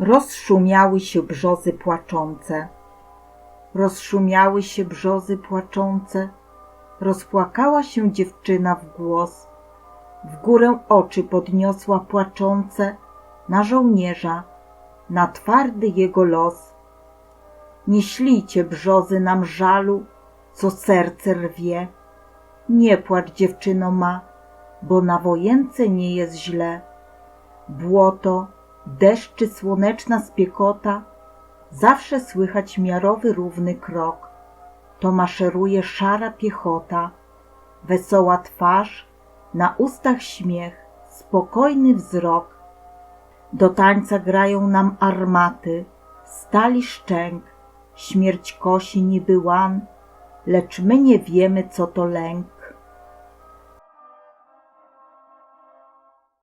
Rozszumiały się brzozy płaczące. Rozszumiały się brzozy płaczące. Rozpłakała się dziewczyna w głos. W górę oczy podniosła płaczące na żołnierza, na twardy jego los. Nie ślijcie brzozy nam żalu, co serce rwie. Nie płacz dziewczyno ma, bo na wojence nie jest źle. Błoto, deszcz czy słoneczna spiekota, zawsze słychać miarowy równy krok. To maszeruje szara piechota, wesoła twarz, na ustach śmiech, spokojny wzrok. Do tańca grają nam armaty, stali szczęk, śmierć kosi niby łan, lecz my nie wiemy, co to lęk.